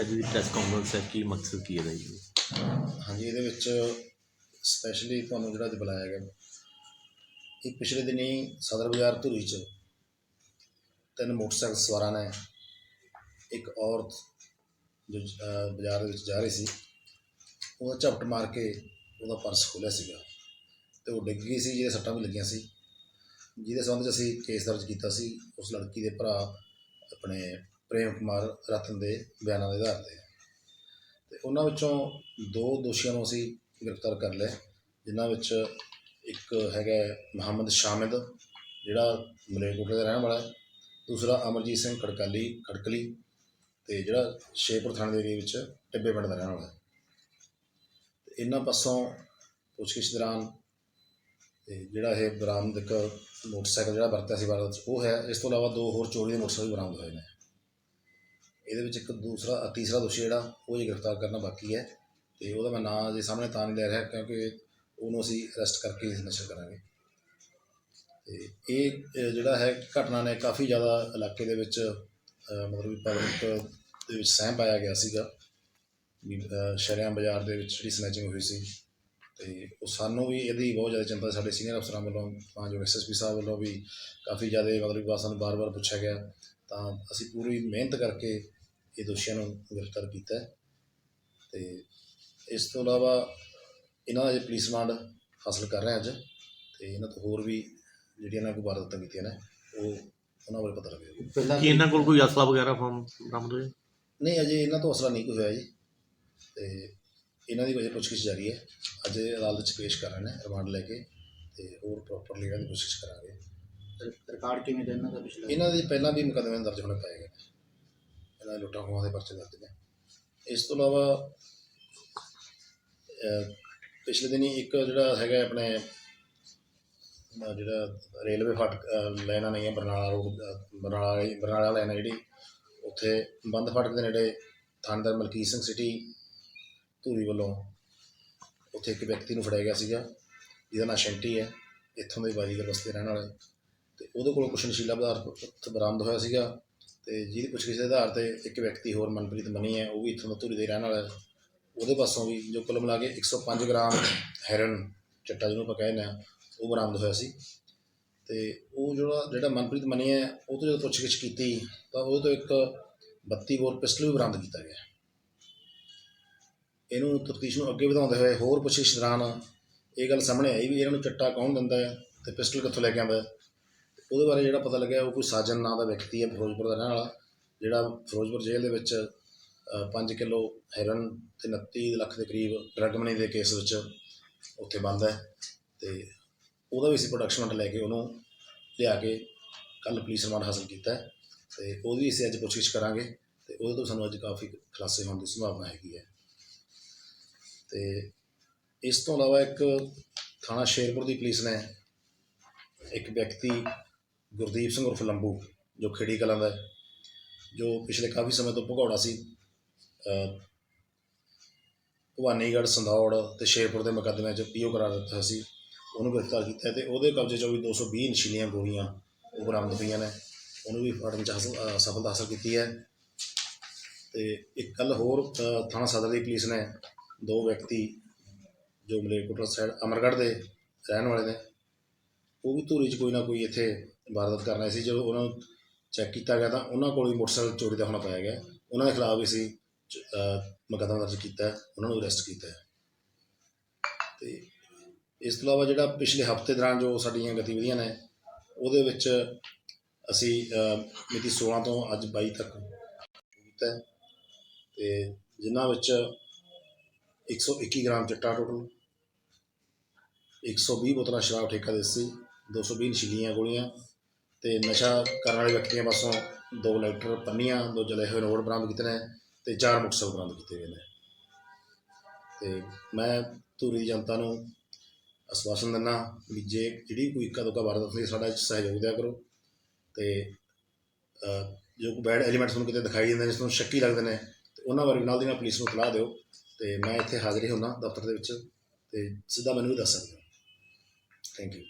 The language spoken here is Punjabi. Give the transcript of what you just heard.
ਅੱਜ ਦੀ ਪ੍ਰੈਸ ਕਾਨਫਰੰਸ ਹੈ, ਕੀ ਮਕਸਦ, ਕੀ ਹੈ ਜੀ? ਹਾਂਜੀ, ਇਹਦੇ ਵਿੱਚ ਸਪੈਸ਼ਲੀ ਤੁਹਾਨੂੰ ਜਿਹੜਾ ਅੱਜ ਬੁਲਾਇਆ ਗਿਆ, ਇਹ ਪਿਛਲੇ ਦਿਨੀ ਸਦਰ ਬਾਜ਼ਾਰ ਧੂਰੀ 'ਚ ਤਿੰਨ ਮੋਟਰਸਾਈਕਲ ਸਵਾਰਾਂ ਨੇ, ਇੱਕ ਔਰਤ ਜੋ ਬਾਜ਼ਾਰ ਦੇ ਵਿੱਚ ਜਾ ਰਹੀ ਸੀ, ਉਹਦਾ ਝਪਟ ਮਾਰ ਕੇ ਉਹਦਾ ਪਰਸ ਖੋਲਿਆ ਸੀਗਾ ਤੇ ਉਹ ਡਿੱਗ ਗਈ ਸੀ, ਜਿਹਦੇ ਸੱਟਾਂ ਵੀ ਲੱਗੀਆਂ ਸੀ। ਜਿਹਦੇ ਸੰਬੰਧ 'ਚ ਅਸੀਂ ਕੇਸ ਦਰਜ ਕੀਤਾ ਸੀ, ਉਸ ਲੜਕੀ ਦੇ ਭਰਾ ਆਪਣੇ ਪ੍ਰੇਮ ਕੁਮਾਰ ਰਤਨ ਦੇ ਬਿਆਨਾਂ ਦੇ ਆਧਾਰ ਤੇ ਤੇ ਉਹਨਾਂ ਵਿੱਚੋਂ ਦੋ ਦੋਸ਼ੀਆਂ ਨੂੰ ਅਸੀਂ ਗ੍ਰਿਫਤਾਰ ਕਰ ਲਿਆ। ਜਿਨ੍ਹਾਂ ਵਿੱਚ ਇੱਕ ਹੈਗਾ ਮੁਹੰਮਦ ਸ਼ਾਮਿਦ, ਜਿਹੜਾ ਮਲੇਰਕੋਟਲੇ ਦਾ ਰਹਿਣ ਵਾਲਾ ਹੈ। ਦੂਸਰਾ ਅਮਰਜੀਤ ਸਿੰਘ ਖੜਕਾਲੀ, ਖੜਕਲੀ ਤੇ ਜਿਹੜਾ ਸ਼ੇਪੁਰ ਥਾਣੇ ਦੇ ਏਰੀਏ ਵਿੱਚ ਟਿੱਬੇ ਪਿੰਡ ਦਾ ਰਹਿਣ ਵਾਲਾ ਹੈ। ਤੇ ਇਹਨਾਂ ਪਾਸੋਂ ਪੁੱਛਗਿੱਛ ਦੌਰਾਨ ਤੇ ਜਿਹੜਾ ਇਹ ਬਰਾਮਦ ਇੱਕ ਮੋਟਰਸਾਈਕਲ ਜਿਹੜਾ ਵਰਤਿਆ ਸੀ ਵਾਰਦਾਤ ਉਹ ਹੈ। ਇਸ ਤੋਂ ਇਲਾਵਾ ਦੋ ਹੋਰ ਚੋਰੀ ਦੇ ਮੋਟਰਸਾਈਕਲ ਬਰਾਮਦ ਹੋਏ ਨੇ। ਇਹਦੇ ਵਿੱਚ ਇੱਕ ਦੂਸਰਾ ਤੀਸਰਾ ਦੋਸ਼ੀ ਜਿਹੜਾ ਉਹ ਹੀ ਗ੍ਰਿਫਤਾਰ ਕਰਨਾ ਬਾਕੀ ਹੈ ਤੇ ਉਹਦਾ ਮੈਂ ਨਾਂ ਜੇ ਸਾਹਮਣੇ ਤਾਂ ਨਹੀਂ ਲੈ ਰਿਹਾ ਕਿਉਂਕਿ ਉਹਨੂੰ ਅਸੀਂ ਅਰੈਸਟ ਕਰਕੇ ਹੀ ਨਸ਼ਰ ਕਰਾਂਗੇ। ਤੇ ਇਹ ਜਿਹੜਾ ਹੈ ਘਟਨਾ ਨੇ ਕਾਫੀ ਜ਼ਿਆਦਾ ਇਲਾਕੇ ਦੇ ਵਿੱਚ ਮਤਲਬ ਵੀ ਪਬਲਿਕ ਦੇ ਵਿੱਚ ਸਹਿਮ ਪਾਇਆ ਗਿਆ ਸੀਗਾ। ਵੀ ਅਹ, ਬਾਜ਼ਾਰ ਦੇ ਵਿੱਚ ਜਿਹੜੀ ਸਨੈਚਿੰਗ ਹੋਈ ਸੀ ਤੇ ਉਹ ਸਾਨੂੰ ਵੀ ਇਹਦੀ ਬਹੁਤ ਜ਼ਿਆਦਾ ਚਿੰਤਾ ਸਾਡੇ ਸੀਨੀਅਰ ਅਫਸਰਾਂ ਵੱਲੋਂ ਤਾਂ ਪੰਜ ਐਸਐਸਪੀ ਸਾਹਿਬ ਵੱਲੋਂ ਵੀ ਕਾਫੀ ਜ਼ਿਆਦਾ ਮਤਲਬ ਸਾਨੂੰ ਬਾਰ-ਬਾਰ ਪੁੱਛਿਆ ਗਿਆ ਤਾਂ ਅਸੀਂ ਪੂਰੀ ਮਿਹਨਤ ਕਰਕੇ ਇਹ ਦੋਸ਼ੀਆਂ ਨੂੰ ਗ੍ਰਿਫਤਾਰ ਕੀਤਾ ਹੈ ਤੇ ਇਸ ਤੋਂ ਇਲਾਵਾ ਇਹਨਾਂ ਦਾ ਪੁਲਿਸ ਰਿਮਾਂਡ ਹਾਸਲ ਕਰ ਰਹੇ ਹਾਂ ਅੱਜ ਤੇ ਇਹਨਾਂ ਤੋਂ ਹੋਰ ਵੀ ਜਿਹੜੀਆਂ ਇਹਨਾਂ ਕੋਲ ਵਾਰਦਾਤਾਂ ਕੀਤੀਆਂ ਨੇ ਉਹ ਉਹਨਾਂ ਬਾਰੇ ਪਤਾ ਲੱਗੇਗਾ ਪਹਿਲਾਂ ਕੀ ਇਹਨਾਂ ਕੋਲ ਕੋਈ ਅਸਲਾ ਵਗੈਰਾ ਫਾਰਮ ਬਰਾਮਦ ਹੋਇਆ ਨਹੀਂ ਅਜੇ ਇਹਨਾਂ ਤੋਂ ਅਸਲਾ ਨਹੀਂ ਕੋਈ ਹੋਇਆ ਜੀ ਤੇ ਇਹਨਾਂ ਦੀ ਵਜ੍ਹਾ ਪੁੱਛਗਿੱਛ ਜਾਰੀ ਹੈ ਅੱਜ ਅਦਾਲਤ 'ਚ ਪੇਸ਼ ਕਰ ਰਹੇ ਨੇ ਰਿਮਾਂਡ ਲੈ ਕੇ ਤੇ ਹੋਰ ਪ੍ਰੋਪਰਲੀ ਇਹਨਾਂ ਦੀ ਪੁੱਛਗਿੱਛ ਕਰਾਂਗੇ ਰਿਕਾਰਡ ਕਿਵੇਂ ਦਾ ਇਹਨਾਂ ਦਾ ਪਿਛਲਾ ਇਹਨਾਂ ਦੀ ਪਹਿਲਾਂ ਵੀ ਮੁਕੱਦਮੇ ਦਰਜ ਹੋਣੇ ਪਏ ਗਏ ਨੇ ਇਹਨਾਂ ਲੁੱਟਾਂ ਖੋਹਾਂ ਦੇ ਪਰਚੇ ਦਰਜ ਨੇ। ਇਸ ਤੋਂ ਇਲਾਵਾ ਪਿਛਲੇ ਦਿਨੀ ਇੱਕ ਜਿਹੜਾ ਹੈਗਾ ਆਪਣੇ ਜਿਹੜਾ ਰੇਲਵੇ ਫਾਟਕ ਲਾਈਨਾਂ ਨਹੀਂ ਹੈ ਬਰਨਾਲਾ ਰੋਡ ਬਰਨਾਲਾ ਬਰਨਾਲਾ ਲਾਈਨ ਹੈ ਜਿਹੜੀ, ਉੱਥੇ ਬੰਦ ਫਾਟਕ ਦੇ ਨੇੜੇ ਥਾਣੇਦਾਰ ਮਲਕੀਤ ਸਿੰਘ ਸਿਟੀ ਧੂਰੀ ਵੱਲੋਂ ਉੱਥੇ ਇੱਕ ਵਿਅਕਤੀ ਨੂੰ ਫੜਿਆ ਗਿਆ ਸੀਗਾ, ਜਿਹਦਾ ਨਾਂ ਸ਼ੈਂਟੀ ਹੈ, ਇੱਥੋਂ ਦੇ ਬਾਜੀਗਰ ਬਸਤੀ ਰਹਿਣ ਵਾਲਾ। ਹੈ ਤੇ ਉਹਦੇ ਕੋਲੋਂ ਕੁਛ ਨਸ਼ੀਲਾ ਪਦਾਰਥ ਬਰਾਮਦ ਹੋਇਆ ਸੀਗਾ। ਤੇ ਜਿਹਦੀ ਪੁੱਛਗਿੱਛ ਦੇ ਆਧਾਰ ਤੇ ਇੱਕ ਵਿਅਕਤੀ ਹੋਰ ਮਨਪ੍ਰੀਤ ਮਨੀ ਹੈ, ਉਹ ਵੀ ਇੱਥੋਂ ਦਾ ਧੂਰੀ ਦੇ ਰਹਿਣ ਵਾਲਾ ਹੈ। ਉਹਦੇ ਪਾਸੋਂ ਵੀ ਜੋ ਕੁੱਲ ਮਿਲਾ ਕੇ 105 ਗ੍ਰਾਮ ਹੈਰਨ ਚੱਟਾ ਜਿਹਨੂੰ ਆਪਾਂ ਕਹਿੰਦੇ ਆ ਉਹ ਬਰਾਮਦ ਹੋਇਆ ਸੀ। ਤੇ ਉਹ ਜਿਹੜਾ ਜਿਹੜਾ ਮਨਪ੍ਰੀਤ ਮਨੀ ਹੈ, ਉਹ ਤੋਂ ਜਦੋਂ ਪੁੱਛਗਿੱਛ ਕੀਤੀ, ਤਾਂ ਉਹਦੇ ਤੋਂ ਇੱਕ 32 ਬੋਰ ਪਿਸਟਲ ਵੀ ਬਰਾਮਦ ਕੀਤਾ ਗਿਆ। ਇਹਨੂੰ ਤਫਤੀਸ਼ ਨੂੰ ਅੱਗੇ ਵਧਾਉਂਦੇ ਹੋਏ ਹੋਰ ਪੁੱਛਗਿੱਛ ਦੌਰਾਨ ਇਹ ਗੱਲ ਸਾਹਮਣੇ ਆਈ ਵੀ ਇਹਨਾਂ ਨੂੰ ਚੱਟਾ ਕੌਣ ਦਿੰਦਾ ਹੈ ਤੇ ਪਿਸਟਲ ਕਿੱਥੋਂ ਲੈ ਕੇ ਆਉਂਦਾ ਹੈ। ਉਹਦੇ ਬਾਰੇ ਜਿਹੜਾ ਪਤਾ ਲੱਗਿਆ, ਉਹ ਕੋਈ ਸਾਜਨ ਨਾਂ ਦਾ ਵਿਅਕਤੀ ਹੈ ਫਿਰੋਜ਼ਪੁਰ ਦਾ ਰਹਿਣ ਵਾਲਾ, ਜਿਹੜਾ ਫਿਰੋਜ਼ਪੁਰ ਜੇਲ੍ਹ ਦੇ ਵਿੱਚ 5 ਕਿਲੋ ਹੈਰਨ ਤੇ 29 ਲੱਖ ਦੇ ਕਰੀਬ ਡਰੱਗ ਮਨੀ ਦੇ ਕੇਸ ਵਿੱਚ ਉੱਥੇ ਬੰਦ ਹੈ ਤੇ ਉਹਦਾ ਵੀ ਅਸੀਂ ਪ੍ਰੋਡਕਸ਼ਨ ਵਾਰੰਟ ਲੈ ਕੇ ਉਹਨੂੰ ਲਿਆ ਕੇ ਕੱਲ ਪੁਲਿਸ ਰਿਮਾਂਡ ਹਾਸਲ ਕੀਤਾ ਹੈ ਤੇ ਉਹਦੀ ਅਸੀਂ ਅੱਜ ਪੁੱਛਗਿੱਛ ਕਰਾਂਗੇ ਤੇ ਉਹਦੇ ਤੋਂ ਸਾਨੂੰ ਅੱਜ ਕਾਫੀ ਖੁਲਾਸੇ ਹੋਣ ਦੀ ਸੰਭਾਵਨਾ ਹੈਗੀ ਹੈ। ਤੇ ਇਸ ਤੋਂ ਇਲਾਵਾ ਇੱਕ ਥਾਣਾ ਸ਼ੇਰਪੁਰ ਦੀ ਪੁਲਿਸ ਨੇ ਇੱਕ ਵਿਅਕਤੀ ਗੁਰਦੀਪ ਸਿੰਘ ਉਰਫ ਲੰਬੂ ਜੋ ਖੇੜੀ ਕਲਾਂ ਦਾ ਹੈ, ਜੋ ਪਿਛਲੇ ਕਾਫੀ ਸਮੇਂ ਤੋਂ ਭਗੌੜਾ ਸੀ ਭਵਾਨੀਗੜ੍ਹ ਸੰਧੌੜ ਤੇ ਸ਼ੇਰਪੁਰ ਦੇ ਮੁਕੱਦਮਿਆਂ 'ਚ ਪੀਓ ਕਰਾਰ ਦਿੱਤਾ ਸੀ ਉਹਨੂੰ ਗ੍ਰਿਫਤਾਰ ਕੀਤਾ ਹੈ ਤੇ ਉਹਦੇ ਕਬਜ਼ੇ 'ਚੋਂ ਵੀ 220 ਨਸ਼ੀਲੀਆਂ ਗੋਲੀਆਂ ਉਹ ਬਰਾਮਦ ਹੋਈਆਂ ਨੇ ਉਹਨੂੰ ਵੀ ਫੜਨ 'ਚ ਹਾਸਲ ਸਫਲਤਾ ਹਾਸਲ ਕੀਤੀ ਹੈ ਤੇ ਇੱਕ ਕੱਲ ਹੋਰ ਥਾਣਾ ਸਦਰ ਦੀ ਪੁਲਿਸ ਨੇ ਦੋ ਵਿਅਕਤੀ ਜੋ ਮਲੇਰਕੋਟਲਾ ਸਾਈਡ ਅਮਰਗੜ੍ਹ ਦੇ ਰਹਿਣ ਵਾਲੇ ਨੇ ਉਹ ਵੀ ਧੂਰੀ 'ਚ ਕੋਈ ਨਾ ਕੋਈ ਇੱਥੇ ਵਾਰਦਾਤ ਕਰਨਾ ਸੀ, ਜਦੋਂ ਉਹਨਾਂ ਨੂੰ ਚੈੱਕ ਕੀਤਾ ਗਿਆ ਤਾਂ ਉਹਨਾਂ ਕੋਲ ਵੀ ਮੋਟਰਸਾਈਕਲ ਚੋਰੀ ਦਾ ਹੋਣਾ ਪਾਇਆ ਗਿਆ। ਉਹਨਾਂ ਦੇ ਖਿਲਾਫ ਵੀ ਅਸੀਂ ਮੁਕੱਦਮਾ ਦਰਜ ਕੀਤਾ ਉਹਨਾਂ ਨੂੰ ਅਰੈਸਟ ਕੀਤਾ ਹੈ। ਤੇ ਇਸ ਤੋਂ ਇਲਾਵਾ ਜਿਹੜਾ ਪਿਛਲੇ ਹਫ਼ਤੇ ਦੌਰਾਨ ਜੋ ਸਾਡੀਆਂ ਗਤੀਵਿਧੀਆਂ ਨੇ, ਉਹਦੇ ਵਿੱਚ ਅਸੀਂ ਮਿਤੀ 16 ਤੋਂ ਅੱਜ 22 ਤੱਕ ਕੀਤਾ ਹੈ। ਤੇ ਜਿਨ੍ਹਾਂ ਵਿੱਚ 121 ਗ੍ਰਾਮ ਚਿੱਟਾ ਟੋਟਲ 120 ਬੋਤਲਾਂ ਸ਼ਰਾਬ ਠੇਕਾ ਦੇਸੀ 220 ਨਸ਼ੀਲੀਆਂ ਗੋਲੀਆਂ ਤੇ ਨਸ਼ਾ ਕਰਨ ਵਾਲੇ ਵਿਅਕਤੀਆਂ ਪਾਸੋਂ ਦੋ ਲਾਈਟਰ ਪੰਨੀਆਂ, ਦੋ ਜਲੇ ਹੋਏ ਰੋਡ ਬਰਾਮਦ ਕੀਤੇ ਨੇ ਤੇ ਚਾਰ ਮੋਟਰਸਾਈਕਲ ਬਰਾਮਦ ਕੀਤੇ ਗਏ ਨੇ। ਤੇ ਮੈਂ ਧੂਰੀ ਦੀ ਜਨਤਾ ਨੂੰ ਆਸ਼ਵਾਸਨ ਦਿੰਦਾ ਵੀ ਜੇ ਜਿਹੜੀ ਕੋਈ ਇੱਕਾ ਦੁੱਕਾ ਵਾਰਦਾਤ ਹੁੰਦੀ ਸਾਡਾ ਸਹਿਯੋਗ ਦਿਆ ਕਰੋ ਤੇ ਜੋ ਕੋਈ ਬੈਡ ਐਲੀਮੈਂਟਸ ਤੁਹਾਨੂੰ ਕਿਤੇ ਦਿਖਾਈ ਦਿੰਦੇ ਨੇ, ਜਿਸ ਨੂੰ ਸ਼ੱਕੀ ਲੱਗਦੇ ਨੇ, ਤੇ ਉਹਨਾਂ ਬਾਰੇ ਵੀ ਨਾਲ ਦੀ ਨਾਲ ਪੁਲਿਸ ਨੂੰ ਇਤਲਾਹ ਦਿਓ ਤੇ ਮੈਂ ਇੱਥੇ ਹਾਜ਼ਰ ਹੀ ਹੁੰਦਾ ਦਫ਼ਤਰ ਦੇ ਵਿੱਚ ਤੇ ਸਿੱਧਾ ਮੈਨੂੰ ਵੀ ਦੱਸ ਸਕਦੇ ਹੋ। Thank you